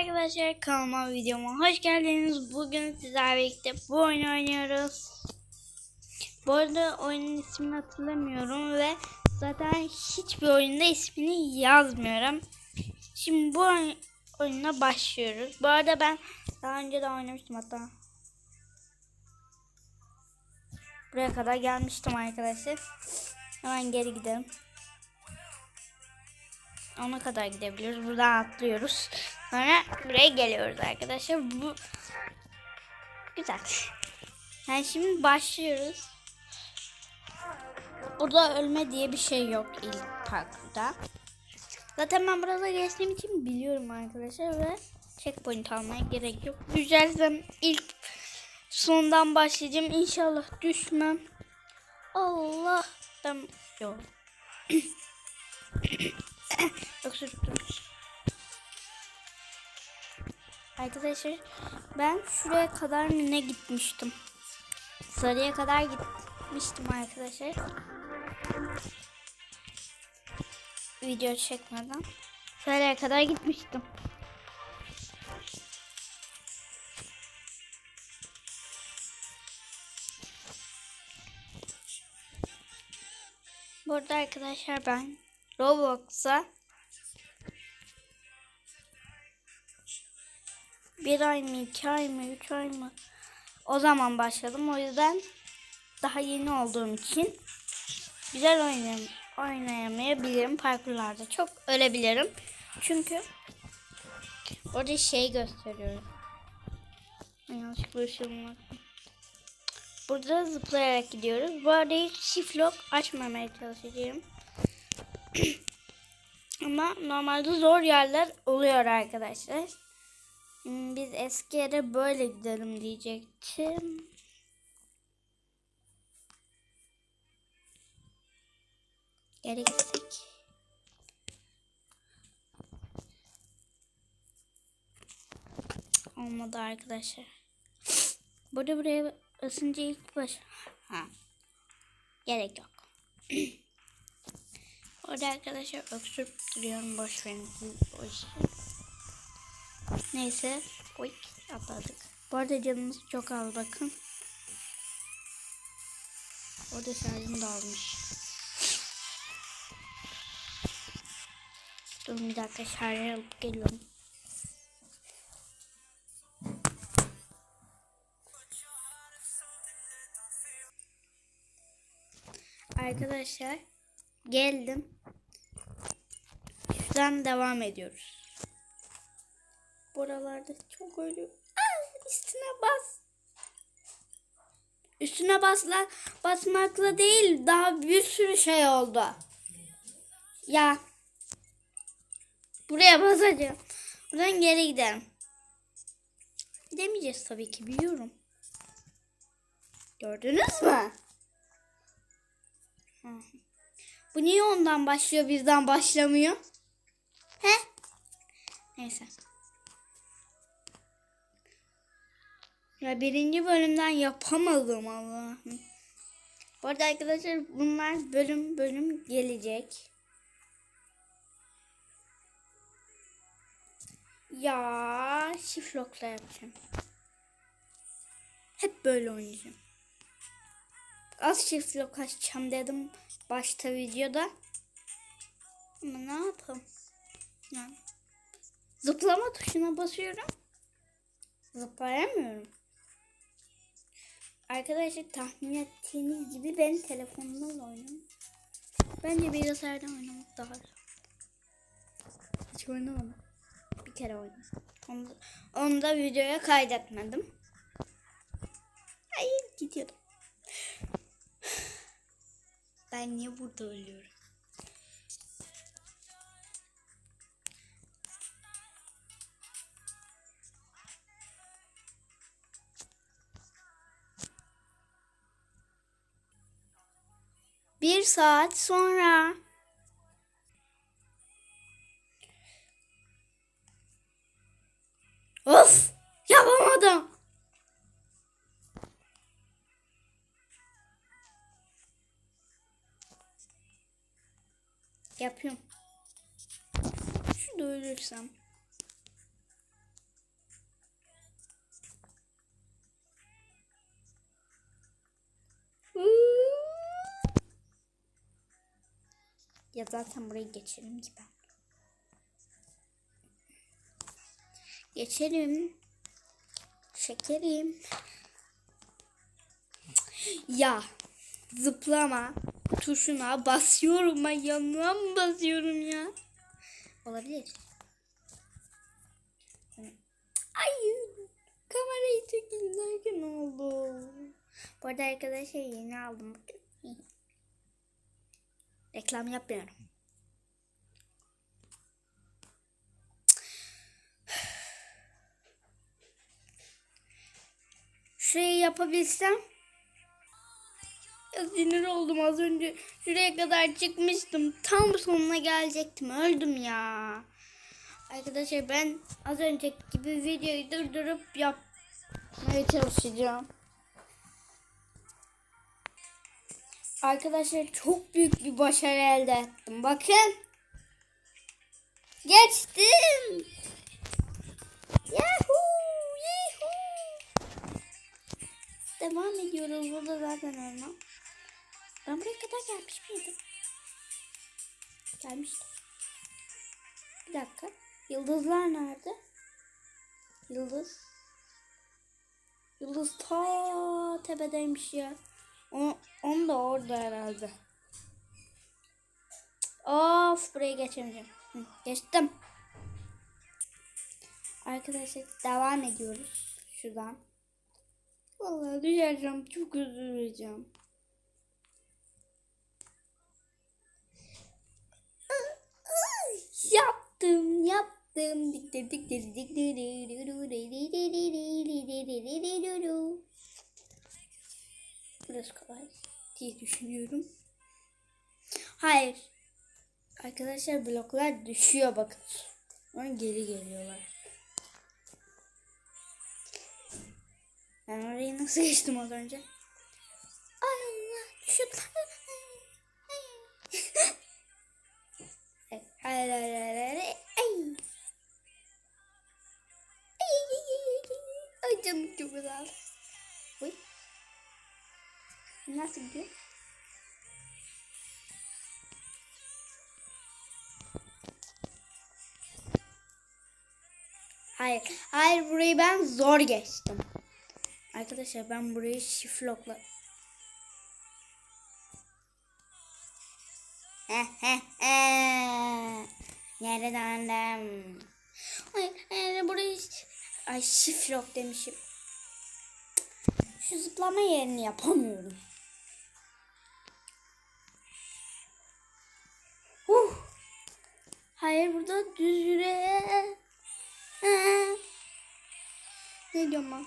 Arkadaşlar kanalıma videoma hoş geldiniz. Bugün sizlerle birlikte bu oyunu oynuyoruz. Bu arada oyunun ismini hatırlamıyorum ve zaten hiçbir oyunda ismini yazmıyorum. Şimdi bu oy- oyuna başlıyoruz. Bu arada ben daha önce de oynamıştım hatta. Buraya kadar gelmiştim arkadaşlar. Hemen geri gidelim. Ona kadar gidebiliyoruz. Buradan atlıyoruz. Sonra buraya geliyoruz arkadaşlar. Bu güzel. Yani şimdi başlıyoruz. Burada ölme diye bir şey yok ilk parkurda. Zaten ben burada geçtiğim için biliyorum arkadaşlar ve checkpoint almaya gerek yok. Düşersem ilk sondan başlayacağım. İnşallah düşmem. Allah. Yok. Öksürttüm. Arkadaşlar ben şuraya kadar ne gitmiştim? Sarıya kadar gitmiştim arkadaşlar. Video çekmeden. Sarıya kadar gitmiştim. Burada arkadaşlar ben Roblox'a bir ay mı, iki ay mı, üç ay mı? O zaman başladım. O yüzden daha yeni olduğum için güzel oynayam oynayamayabilirim parkurlarda. Çok ölebilirim. Çünkü orada şey gösteriyorum. Yanlışlıkla ışığım Burada zıplayarak gidiyoruz. Bu arada hiç shift lock açmamaya çalışacağım. Ama normalde zor yerler oluyor arkadaşlar. Hmm, Biz eski yere böyle gidelim diyecektim. Geri gittik. Olmadı arkadaşlar. Burada buraya ısınca ilk baş... Ha. Gerek yok. Orada arkadaşlar öksürüp duruyorum. Boş verin o işi. Neyse. Oy atladık. Bu arada canımız çok az bakın. Orada şarjım da almış. Durun bir dakika şarj alıp geliyorum. Arkadaşlar geldim. Şuradan devam ediyoruz. Buralarda çok ölüyor. Aa, üstüne bas. Üstüne basla, basmakla değil daha bir sürü şey oldu. Ya. Buraya basacağım. Buradan geri gidelim. Gidemeyeceğiz tabii ki biliyorum. Gördünüz mü? Bu niye ondan başlıyor bizden başlamıyor? He? Neyse. Ya birinci bölümden yapamadım Allah'ım. Bu arada arkadaşlar bunlar bölüm bölüm gelecek. Ya şiflokla yapacağım. Hep böyle oynayacağım. Az şiflok açacağım dedim başta videoda. Ama ne yapayım? Yani zıplama tuşuna basıyorum. Zıplayamıyorum. Arkadaşlar tahmin ettiğiniz gibi ben telefonumdan oynuyorum. Bence bilgisayardan oynamak daha zor. Hiç oynamadım. Bir kere oynadım. Onu, onu da videoya kaydetmedim. Hayır gidiyordum. Ben niye burada ölüyorum? Bir saat sonra. Of! Yapamadım. Yapıyorum. Şurada ölürsem. Ya zaten burayı geçelim ki ben. Geçelim. Şekerim. Ya zıplama tuşuna basıyorum ben yanına mı basıyorum ya? Olabilir. Ay kamerayı çekeyim derken oldu. Bu arada arkadaşlar yeni aldım. Reklam yapmıyorum. Şurayı yapabilsem ya sinir oldum az önce. Şuraya kadar çıkmıştım. Tam sonuna gelecektim. Öldüm ya. Arkadaşlar ben az önceki gibi videoyu durdurup yapmaya çalışacağım. Arkadaşlar çok büyük bir başarı elde ettim. Bakın. Geçtim. Yahoo! Yahoo! Devam ediyoruz. Burada zaten ölmem. Ben buraya kadar gelmiş miydim? Gelmiştim. Bir dakika. Yıldızlar nerede? Yıldız. Yıldız ta tepedeymiş ya. O, onu da orada herhalde. Of buraya geçemeyeceğim. Geçtim. Arkadaşlar devam ediyoruz. Şuradan. Vallahi düşeceğim. Çok üzüleceğim. Yaptım, yaptım. Dik dik Biraz kolay diye düşünüyorum. Hayır. Arkadaşlar bloklar düşüyor bakın. Sonra geri geliyorlar. Ben orayı nasıl geçtim az önce? Ay Allah. Ay. Ay, ay, ay, ay, ay. Ay canım çok güzel. Nasıl gidiyor? Hayır. Hayır burayı ben zor geçtim. Arkadaşlar ben burayı şiflokla... Nereden döndüm? Ay, ay burayı... Ay şiflok demişim. Şu zıplama yerini yapamıyorum. Hayır burada düz yüre. Ee. Ne diyorum ben?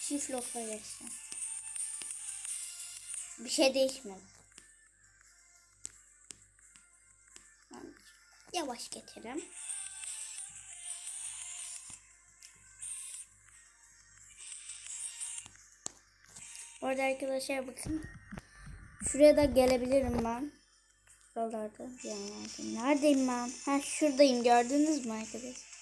Çift lokma geçtim. Bir şey değişmedi. Yavaş geçelim. Orada arkadaşlar bakın. Şuraya da gelebilirim ben. Buralarda yani Neredeyim ben? Ha şuradayım gördünüz mü arkadaşlar?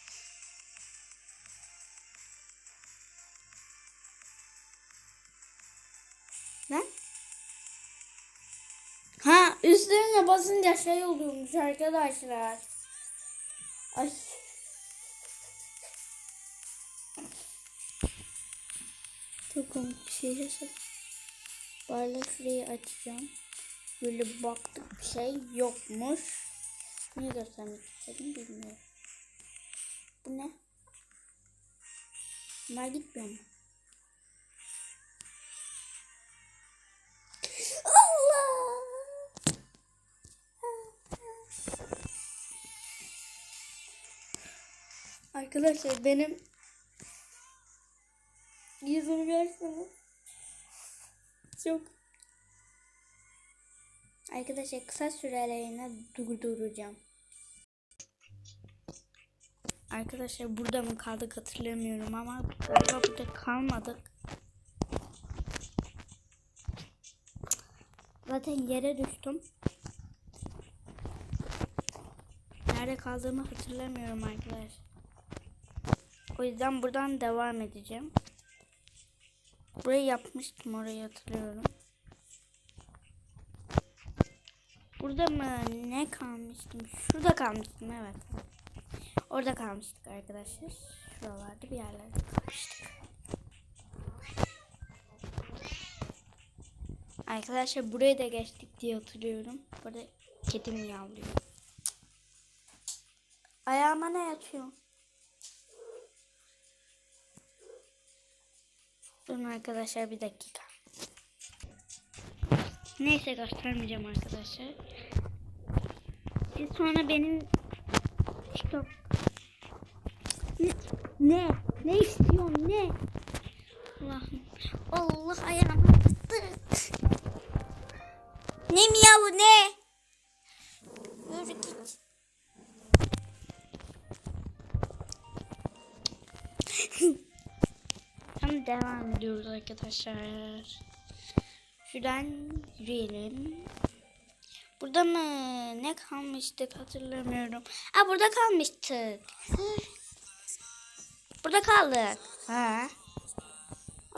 Ha üstlerine basınca şey oluyormuş arkadaşlar. Ay. Komik bir şey açacağım. Böyle baktık bir şey yokmuş. Niye göstermek istedim bilmiyorum. Bu ne? Bunlar gitmiyor mu? Arkadaşlar benim yüzümü görseniz çok Arkadaşlar kısa süreliğine durduracağım. Arkadaşlar burada mı kaldık hatırlamıyorum ama galiba burada kalmadık. Zaten yere düştüm. Nerede kaldığımı hatırlamıyorum arkadaşlar. O yüzden buradan devam edeceğim. Burayı yapmıştım orayı hatırlıyorum. Burada mı ne kalmıştım? Şurada kalmıştım evet. Orada kalmıştık arkadaşlar. Şuralarda bir yerlerde kalmıştık. Arkadaşlar buraya da geçtik diye hatırlıyorum. Burada kedim yavruyor. Ayağıma ne yatıyor? Durun arkadaşlar bir dakika. Neyse göstermeyeceğim arkadaşlar. Siz sonra benim TikTok ne? Ne, ne istiyorsun ne? Allah'ım. Allah ayağıma bastı. Ne mi ya bu ne? Yürü git. Devam ediyoruz arkadaşlar. Şuradan yürüyelim. Burada mı? Ne kalmıştık hatırlamıyorum. Aa burada kalmıştık. Burada kaldık. Ha.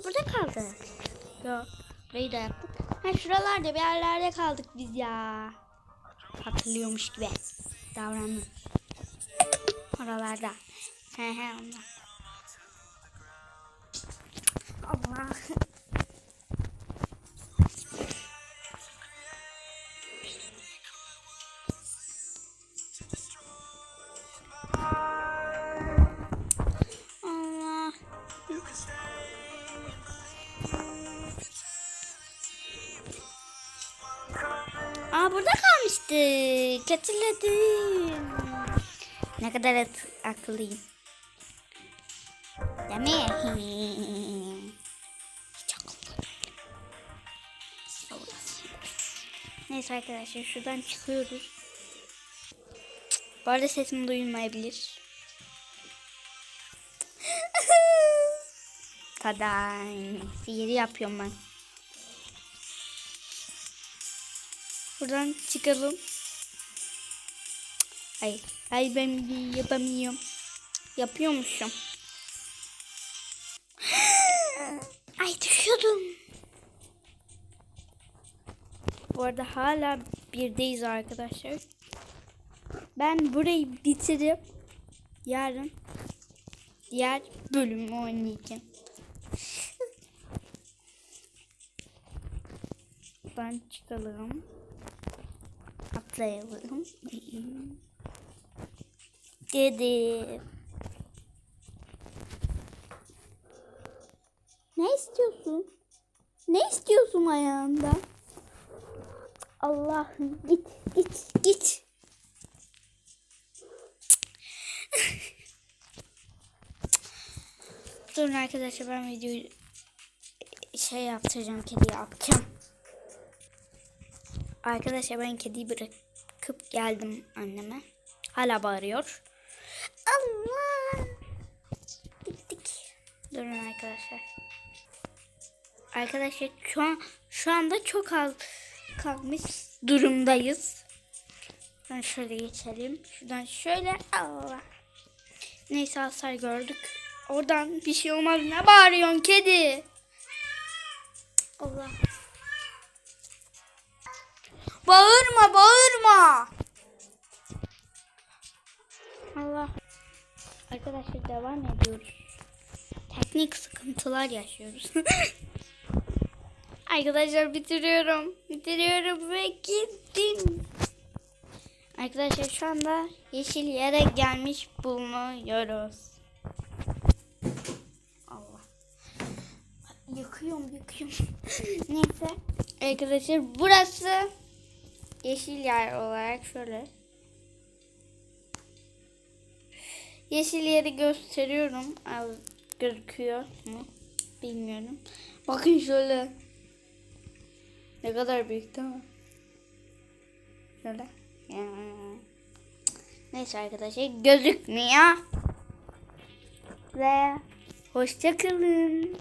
Burada kaldık. Yok. Burayı da yaptık. Ha şuralarda bir yerlerde kaldık biz ya. Hatırlıyormuş gibi. Davranın. Oralarda. He he onlar. Allah. Allah. Aa burada kalmıştık. Hatırladım. Ne kadar akıllıyım. Değil mi? Neyse arkadaşlar şuradan çıkıyoruz. Bu arada sesim duyulmayabilir. Taday. Sihir yapıyorum ben. Buradan çıkalım. Hayır. Hayır ben yapamıyorum. Yapıyormuşum. Bu arada hala birdeyiz arkadaşlar. Ben burayı bitirip yarın diğer bölümü oynayacağım. Ben çıkalım. Atlayalım. Dedi. Ne istiyorsun? Ne istiyorsun ayağında? Allah'ım git git git. Durun arkadaşlar ben videoyu şey yaptıracağım kedi yapacağım. Arkadaşlar ben kediyi bırakıp geldim anneme. Hala bağırıyor. Allah. Gittik. Durun arkadaşlar. Arkadaşlar şu an şu anda çok az kalmış durumdayız. Ben şöyle geçelim. Şuradan şöyle Allah. Neyse hasar gördük. Oradan bir şey olmaz. Ne bağırıyorsun kedi? Allah. Bağırma bağırma. Allah. Arkadaşlar devam ediyoruz. Teknik sıkıntılar yaşıyoruz. Arkadaşlar bitiriyorum. Bitiriyorum ve gittim. Arkadaşlar şu anda yeşil yere gelmiş bulunuyoruz. Allah. Yakıyorum yakıyorum. Neyse. Arkadaşlar burası yeşil yer olarak şöyle. Yeşil yeri gösteriyorum. Gözüküyor mu? Bilmiyorum. Bakın şöyle. Ne kadar büyük değil mi? Şöyle. Neyse arkadaşlar gözükmüyor. Ve hoşçakalın.